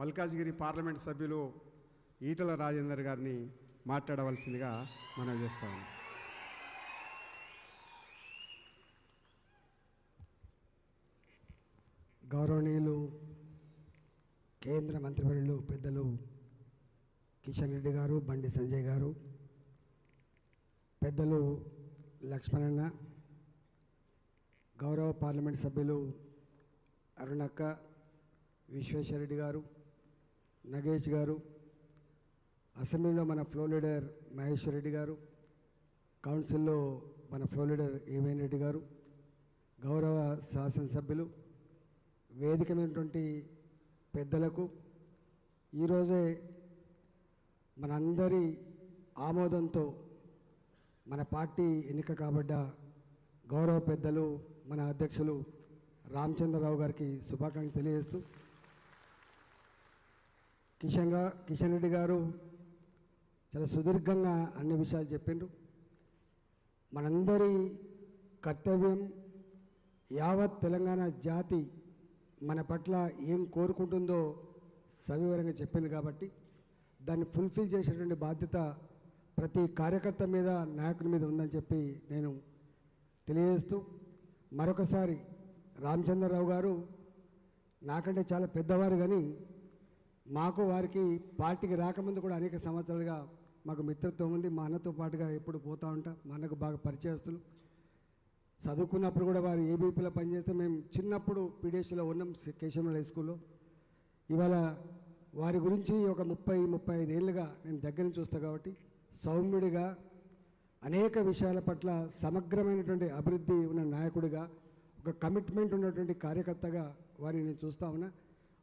Malkajgiri parliament సభ్యులు ఈటల రాజేందర్ గారిని మాట్లాడవలసిందిగా మనం చేస్తాము గౌరవనీయులు కేంద్ర మంత్రివర్యులు పెద్దలు కిషన్ రెడ్డి గారు బండి సంజయ్ గారు పెద్దలు లక్ష్మణన్న గౌరవ పార్లమెంట్ సభ్యులు అరుణక్క విశ్వేశ్వరరెడ్డి గారు నగేష్ గారు అసెంబ్లీలో మన ఫ్లో లీడర్ మహేశ్వర్ రెడ్డి గారు కౌన్సిల్లో మన ఫ్లో లీడర్ ఏవేన్ రెడ్డి గారు గౌరవ శాసనసభ్యులు వేదిక మీదటువంటి పెద్దలకు ఈరోజే మనందరి ఆమోదంతో మన పార్టీ ఎన్నిక కాబడ్డ గౌరవ పెద్దలు మన అధ్యక్షులు రామచంద్రరావు గారికి శుభాకాంక్షలు తెలియజేస్తూ కిషన్ కిషన్ రెడ్డి గారు చాలా సుదీర్ఘంగా అన్ని విషయాలు చెప్పిండ్రు. మనందరి కర్తవ్యం యావత్ తెలంగాణ జాతి మన పట్ల ఏం కోరుకుంటుందో సవివరంగా చెప్పింది కాబట్టి దాన్ని ఫుల్ఫిల్ చేసేటువంటి బాధ్యత ప్రతి కార్యకర్త మీద నాయకుని మీద ఉందని చెప్పి నేను తెలియజేస్తూ మరొకసారి రామచంద్రరావు గారు నాకంటే చాలా పెద్దవారు కానీ మాకు వారికి పార్టీకి రాకముందు కూడా అనేక సంవత్సరాలుగా మాకు మిత్రత్వం ఉంది. మా అన్నతో పాటుగా ఎప్పుడు పోతూ ఉంటాం. మా అన్నకు బాగా పరిచయస్తులు. చదువుకున్నప్పుడు కూడా వారు ఏబీపీలో పనిచేస్తే మేము చిన్నప్పుడు పీడిఎస్లో ఉన్నాం కేశవనాథ్ హై స్కూల్లో. ఇవాళ వారి గురించి ఒక ముప్పై ముప్పై ఐదేళ్ళుగా నేను దగ్గర నుంచి చూస్తాను కాబట్టి సౌమ్యుడిగా అనేక విషయాల పట్ల సమగ్రమైనటువంటి అభివృద్ధి ఉన్న నాయకుడిగా ఒక కమిట్మెంట్ ఉన్నటువంటి కార్యకర్తగా వారిని నేను చూస్తా ఉన్నా.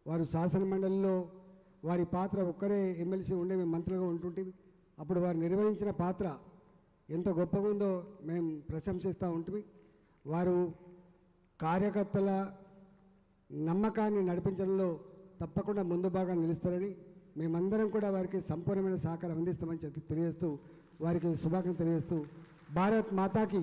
వారు శాసన మండలిలో వారి పాత్ర ఒక్కరే ఎమ్మెల్సీ ఉండే మేము మంత్రులుగా ఉంటుంటే అప్పుడు వారు నిర్వహించిన పాత్ర ఎంత గొప్పగా ఉందో మేము ప్రశంసిస్తూ ఉంటుంది వారు కార్యకర్తల నమ్మకాన్ని నడిపించడంలో తప్పకుండా ముందు బాగా నిలుస్తారని మేమందరం కూడా వారికి సంపూర్ణమైన సహకారం అందిస్తామని చెప్పి తెలియజేస్తూ వారికి శుభాకాంక్షలు తెలియజేస్తూ భారత్ మాతాకి